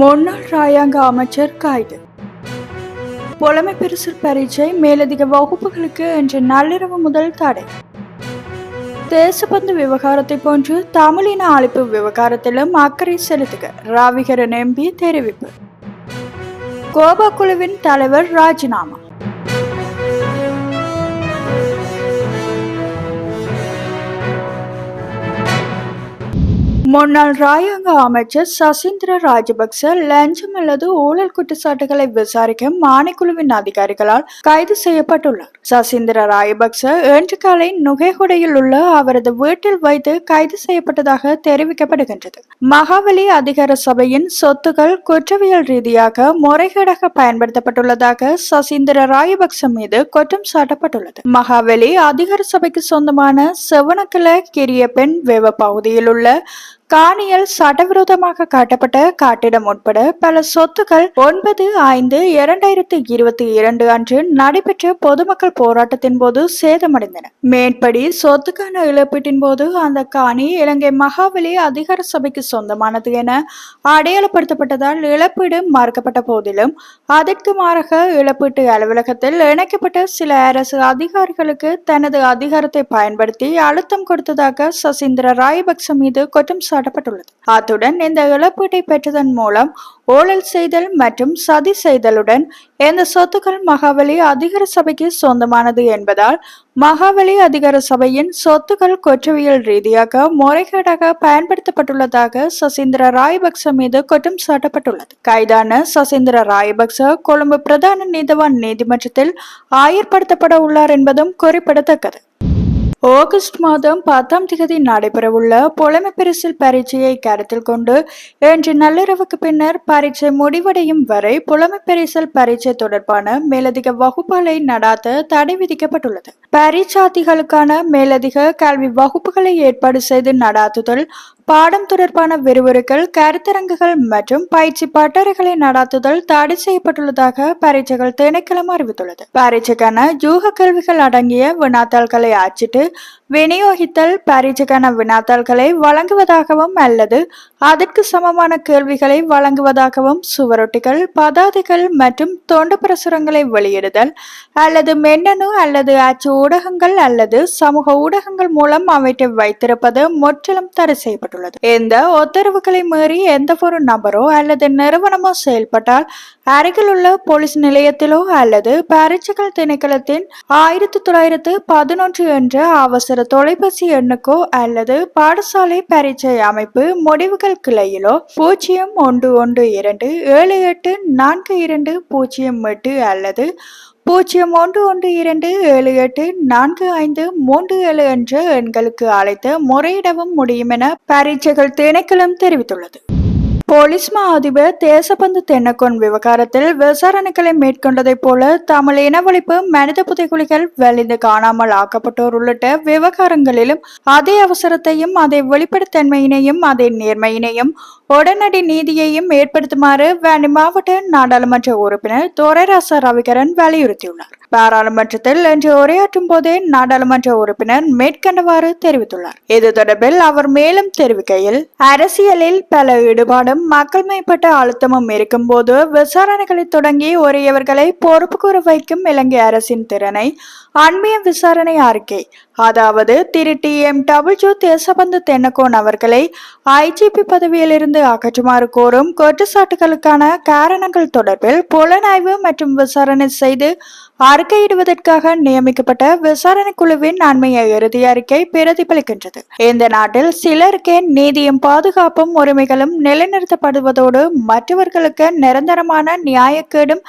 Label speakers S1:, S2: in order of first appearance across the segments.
S1: முன்னாள் ராயாங்க அமைச்சர் கைது. புலமை பெருசு பரீட்சை மேலதிக வகுப்புகளுக்கு இன்று நள்ளிரவு முதல் தடை. தேசபந்து விவகாரத்தை போன்று தமிழின அழைப்பு விவகாரத்திலும் அக்கறை செலுத்துக ராவிகரன் எம்பி தெரிவிப்பு. கோபா குழுவின் தலைவர் ராஜினாமா. முன்னாள் ராயங்க அமைச்சர் சசீந்திர ராஜபக்ச லஞ்சம் அல்லது ஊழல் குற்றச்சாட்டுகளை விசாரிக்க மாணிக்குழுவின் அதிகாரிகளால் கைது செய்யப்பட்டுள்ளார். சசீந்திர ராஜபக்ச இன்று காலை நுகைகுடையில் உள்ள அவரது வீட்டில் வைத்து கைது செய்யப்பட்டதாக தெரிவிக்கப்படுகின்றது. மகாவலி அதிகார சபையின் சொத்துக்கள் குற்றவியல் ரீதியாக முறைகேடாக பயன்படுத்தப்பட்டுள்ளதாக சசீந்திர ராஜபக்ச மீது குற்றம் சாட்டப்பட்டுள்ளது. மகாவலி அதிகார சபைக்கு சொந்தமான செவனக்கில கிரியப்பெண் வேவ பகுதியில் உள்ள காணியில் சட்டவிரோதமாக காட்டப்பட்ட காட்டிடம் உட்பட பல சொத்துக்கள் ஒன்பது ஐந்து இரண்டாயிரத்தி இருபத்தி இரண்டு அன்று நடைபெற்ற பொதுமக்கள் போராட்டத்தின் போது சேதமடைந்தன. மேற்படி சொத்துக்கான இழப்பீட்டின் போது அந்த காணி இலங்கை மகாவலி அதிகார சபைக்கு சொந்தமானது என அடையாளப்படுத்தப்பட்டதால் இழப்பீடு மறுக்கப்பட்ட போதிலும் அதற்கு மாறாக இழப்பீட்டு அலுவலகத்தில் இணைக்கப்பட்ட சில அரசு அதிகாரிகளுக்கு தனது அதிகாரத்தை பயன்படுத்தி அழுத்தம் கொடுத்ததாக சசீந்திர ராயபக்ச மீது குற்றம் சாட்டப்பட்டுள்ளது. அத்துடன் இந்த இழப்பீட்டை பெற்றதன் மூலம் ஊழல் செய்தல் மற்றும் சதி செய்தலுடன் இந்த சொத்துக்கள் மகாவலி அதிகார சபைக்கு சொந்தமானது என்பதால் மகாவலி அதிகார சபையின் சொத்துக்கள் குற்றவியல் ரீதியாக முறைகேடாக பயன்படுத்தப்பட்டுள்ளதாக சசீந்திர ராயபக்ச மீது குற்றம் சாட்டப்பட்டுள்ளது. கைதான சசீந்திர ராயபக்ச கொழும்பு பிரதான நீதவான் நீதிமன்றத்தில் ஆயர்படுத்தப்பட உள்ளார் என்பதும் குறிப்பிடத்தக்கது. ஆகஸ்ட் மாதம் பத்தாம் தேதி நடைபெறவுள்ள புலமை பரிசில் பரீட்சையை கருத்தில் கொண்டு இன்று நள்ளிரவுக்கு பின்னர் பரீட்சை முடிவடையும் வரை புலமை பரிசில் பரீட்சை தொடர்பான மேலதிக வகுப்புகளை நடாத்த தடை விதிக்கப்பட்டுள்ளது. பரீட்சார்த்திகளுக்கான மேலதிக கல்வி வகுப்புகளை ஏற்பாடு செய்து நடாத்துதல் பாடம் தொடர்பான விறுவிறுக்கள் கருத்தரங்குகள் மற்றும் பயிற்சி பட்டறைகளை நடாத்துதல் தடை செய்யப்பட்டுள்ளதாக பரீட்சைகள் திணைக்கிழமை அறிவித்துள்ளது. பரீட்சைக்கான யூக கேள்விகள் அடங்கிய வினாத்தாள்களை அச்சிட்டு விநியோகித்தல் பரீட்சைக்கான வினாத்தாள்களை வழங்குவதாகவும் அல்லது அதற்கு சமமான கேள்விகளை வழங்குவதாகவும் சுவரொட்டிகள் பதாதைகள் மற்றும் தொண்டு பிரசுரங்களை வெளியிடுதல் அல்லது மின்னணு அல்லது அச்சு ஊடகங்கள் அல்லது சமூக ஊடகங்கள் மூலம் அவற்றை வைத்திருப்பது முற்றிலும் தடை செய்யப்பட்டுள்ளது. இந்த உத்தரவுகளை மீறி எந்த ஒரு நபரோ அல்லது நிறுவனமோ செயல்பட்டால் அருகில் உள்ள போலீஸ் நிலையத்திலோ அல்லது பரீட்சைகள் திணைக்களத்தின் ஆயிரத்தி தொள்ளாயிரத்து பதினொன்று என்ற அவசர தொலைபேசி எண்ணுக்கோ அல்லது பாடசாலை பரீட்சை அமைப்பு முடிவுகள் கிளையிலோ பூஜ்ஜியம் ஒன்று ஒன்று இரண்டு ஏழு எட்டு நான்கு இரண்டு பூஜ்ஜியம் எட்டு அல்லது பூஜ்ஜியம் ஒன்று ஒன்று இரண்டு ஏழு எட்டு நான்கு ஐந்து மூன்று ஏழு என்ற எண்களுக்கு அழைத்து முறையிடவும் முடியும் என பரீட்சைகள் திணைக்களம் தெரிவித்துள்ளது. போலீஸ் மா அதிபர் தேசபந்து தென்னக்கோன் விவகாரத்தில் விசாரணைகளை மேற்கொண்டதைப் போல தமிழ் இனவழிப்பு மனித புதைகுலிகள் வெளிந்து காணாமல் ஆக்கப்பட்டோர் உள்ளிட்ட விவகாரங்களிலும் அதே அவசரத்தையும் அதே வெளிப்படைத்தன்மையினையும் அதே நேர்மையினையும் உடனடி நீதியையும் ஏற்படுத்துமாறு வேண்டி மாவட்ட நாடாளுமன்ற உறுப்பினர் துரைராசா ரவிகரன் வலியுறுத்தியுள்ளார். பாராளுமன்றத்தில் இன்று உரையாற்றும் போதே நாடாளுமன்ற உறுப்பினர் மேற்கண்டவாறு தெரிவித்துள்ளார். இது தொடர்பில் அவர் மேலும் தெரிவிக்கையில் அரசியலில் பல ஈடுபாடும் மக்கள் மேம்பட்ட அழுத்தமும் இருக்கும் போது விசாரணைகளை தொடங்கி உரியவர்களை பொறுப்பு கூற வைக்கும் இலங்கை அரசின் திறனை அண்மைய விசாரணை அறிக்கை. அதாவது திரு. D. M. W Deshabandu Tennakoon அவர்களை ஐஜிபி பதவியிலிருந்து அகற்றுமாறு கோரும் குற்றச்சாட்டுகளுக்கான காரணங்கள் தொடர்பில் புலனாய்வு மற்றும் விசாரணை செய்து அறிக்கையிடுவதற்காக நியமிக்கப்பட்ட விசாரணை குழுவின் அண்மைய இறுதி அறிக்கை பிரதிபலிக்கின்றது. இந்த நாட்டில் சிலருக்கே நீதியும் பாதுகாப்பும் உரிமைகளும் நிலைநிறுத்தப்படுவதோடு மற்றவர்களுக்கு நிரந்தரமான நியாயக்கேடும்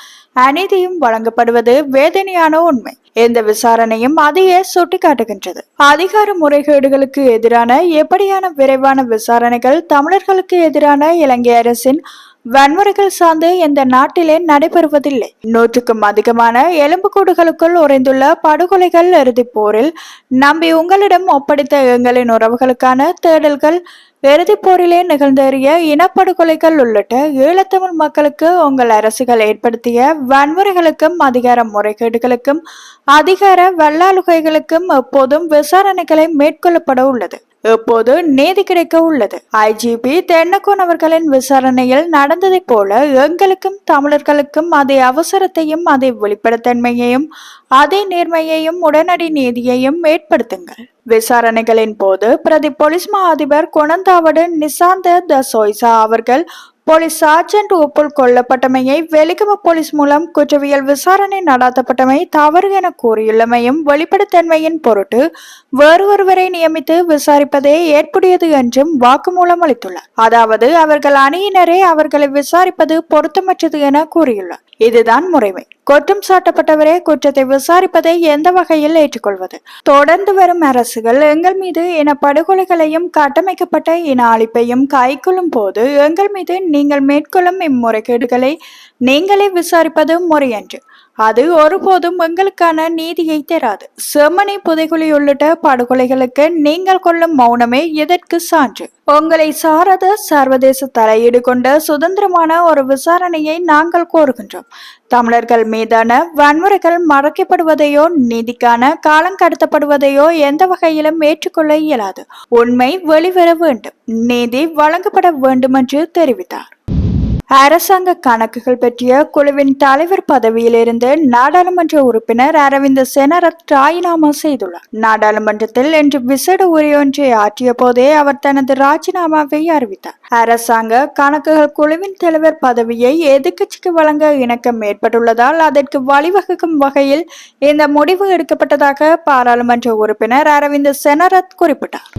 S1: அநீதியும் வழங்கப்படுவது வேதனையான உண்மை. இந்த விசாரணையும் அதையே சுட்டிக்காட்டுகின்றது. அதிகார முறைகேடுகளுக்கு எதிரான எப்படியான விரைவான விசாரணைகள் தமிழர்களுக்கு எதிரான இலங்கை அரசின் வன்முறைகள் சார்ந்து இந்த நாட்டிலே நடைபெறுவதில்லை. நூற்றுக்கும் அதிகமான எலும்புக்கூடுகளுக்குள் உறைந்துள்ள படுகொலைகள் இறுதிப் போரில் நம்பி உங்களிடம் ஒப்படைத்த எங்களின் உறவுகளுக்கான தேடல்கள் இறுதிப் போரிலே நிகழ்ந்தேறிய இனப்படுகொலைகள் உள்ளிட்ட ஈழத்தமிழ் மக்களுக்கு உங்கள் அரசுகள் ஏற்படுத்திய வன்முறைகளுக்கும் அதிகார முறைகேடுகளுக்கும் அதிகார வல்லாளுகைகளுக்கும் எப்போதும் விசாரணைகளை மேற்கொள்ளப்பட உள்ளது. எப்போது நீதி கிடைக்க உள்ளது. ஐஜிபி தென்னக்கோன் அவர்களின் விசாரணையில் நடந்ததைப் போல எங்களுக்கும் தமிழர்களுக்கும் அதே அவசரத்தையும் அதே வெளிப்படைத்தன்மையையும் அதே நேர்மையையும் உடனடி நீதியையும் ஏற்படுத்துங்கள். விசாரணைகளின் போது பிரதி போலீஸ் மா அதிபர் குணந்தாவடு நிசாந்த த சோய்சா அவர்கள் போலீஸ் சார்ஜென்ட் ஒப்புள் கொல்லப்பட்டமையை வெலிகம போலீஸ் மூலம் குற்றவியல் விசாரணை நடாத்தப்பட்டமை தவறு என கூறியுள்ளமையும் வெளிப்படைத்தன்மையின் பொருட்டு வேறு ஒருவரை நியமித்து விசாரிப்பதே ஏற்புடையது என்றும் வாக்குமூலம் அளித்துள்ளார். அதாவது அவர்கள் அணியினரே அவர்களை விசாரிப்பது பொருத்தமற்றது என கூறியுள்ளார். இதுதான் முறைமை. குற்றம் சாட்டப்பட்டவரே குற்றத்தை விசாரிப்பதை எந்த வகையில் ஏற்றுக்கொள்வது? தொடர்ந்து வரும் அரசுகள் எங்கள் மீது இன படுகொலைகளையும் கட்டமைக்கப்பட்ட இன அழிப்பையும் கைக்கொள்ளும் போது எங்கள் மீது நீங்கள் மேற்கொள்ளும் இம்முறைகேடுகளை நீங்களே விசாரிப்பது முறையன்று. அது ஒருபோதும் எங்களுக்கான நீதியை தராது. செம்மனை புதைகுழி உள்ளிட்ட படுகொலைகளுக்கு நீங்கள் கொள்ளும் மௌனமே இதற்கு சான்று? உங்களை சாராத சர்வதேச தலையீடு கொண்ட சுதந்திரமான ஒரு விசாரணையை நாங்கள் கோருகின்றோம். தமிழர்கள் மீதான வன்முறைகள் மறைக்கப்படுவதையோ நீதிக்கான காலம் கடத்தப்படுவதையோ எந்த வகையிலும் ஏற்றுக்கொள்ள இயலாது. உண்மை வெளிவர வேண்டும். நீதி வழங்கப்பட வேண்டும் என்று தெரிவித்தார். அரசாங்க கணக்குகள் பற்றிய குழுவின் தலைவர் பதவியிலிருந்து நாடாளுமன்ற உறுப்பினர் அரவிந்த் செனரத் ராஜினாமா செய்துள்ளார். நாடாளுமன்றத்தில் இன்று விசேட உரையொன்றை ஆற்றிய போதே அவர் தனது ராஜினாமாவை அறிவித்தார். அரசாங்க கணக்குகள் குழுவின் தலைவர் பதவியை எதிர்க்கட்சிக்கு வழங்க இணக்கம் ஏற்பட்டுள்ளதால் அதற்கு வழிவகுக்கும் வகையில் இந்த முடிவு எடுக்கப்பட்டதாக பாராளுமன்ற உறுப்பினர் அரவிந்த் செனரத் குறிப்பிட்டார்.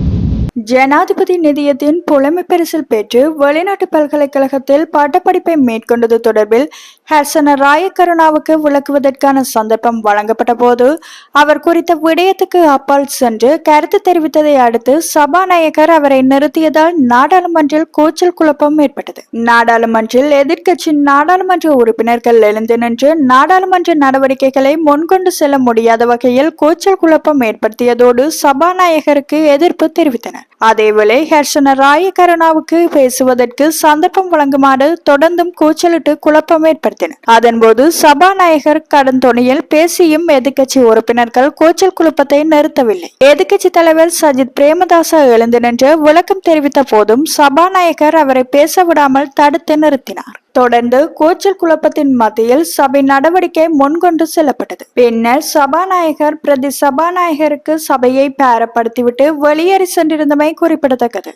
S1: ஜனாதிபதி நிதியத்தின் புலமை பரிசில் பெற்று வெளிநாட்டு பல்கலைக்கழகத்தில் பட்டப்படிப்பை மேற்கொண்டது தொடர்பில் ஹர்சன ராயகருணாவுக்கு விளக்குவதற்கான சந்தர்ப்பம் வழங்கப்பட்ட போது அவர் குறித்த விடயத்துக்கு அப்பால் சென்று கருத்து தெரிவித்ததை அடுத்து சபாநாயகர் அவரை நிறுத்தியதால் நாடாளுமன்றில் கூச்சல் குழப்பம் ஏற்பட்டது. நாடாளுமன்றில் எதிர்க்கட்சி நாடாளுமன்ற உறுப்பினர்கள் எழுந்து நின்று நாடாளுமன்ற நடவடிக்கைகளை முன்கொண்டு செல்ல முடியாத வகையில் கூச்சல் குழப்பம் ஏற்படுத்தியதோடு சபாநாயகருக்கு எதிர்ப்பு தெரிவித்தனர். அதேவேளை ஹர்ஷன ராயகருணாவுக்கு பேசுவதற்கு சந்தர்ப்பம் வழங்குமாறு தொடர்ந்தும் கூச்சலிட்டு குழப்பம் ஏற்படுத்தினர். அதன்போது சபாநாயகர் கடன் துணையில் பேசியும் எதிர்க்கட்சி உறுப்பினர்கள் கூச்சல் குழப்பத்தை நிறுத்தவில்லை. எதிர்க்கட்சி தலைவர் சஜித் பிரேமதாச எழுந்து நின்று விளக்கம் தெரிவித்த போதும் சபாநாயகர் அவரை பேச விடாமல் தடுத்து நிறுத்தினார். தொடர்ந்து கூச்சல் குழப்பத்தின் மத்தியில் சபை நடவடிக்கை முன்கொண்டு செல்லப்பட்டது. பின்னர் சபாநாயகர் பிரதி சபாநாயகருக்கு சபையை பேரப்படுத்திவிட்டு வெளியேறி சென்றிருந்தமை குறிப்பிடத்தக்கது.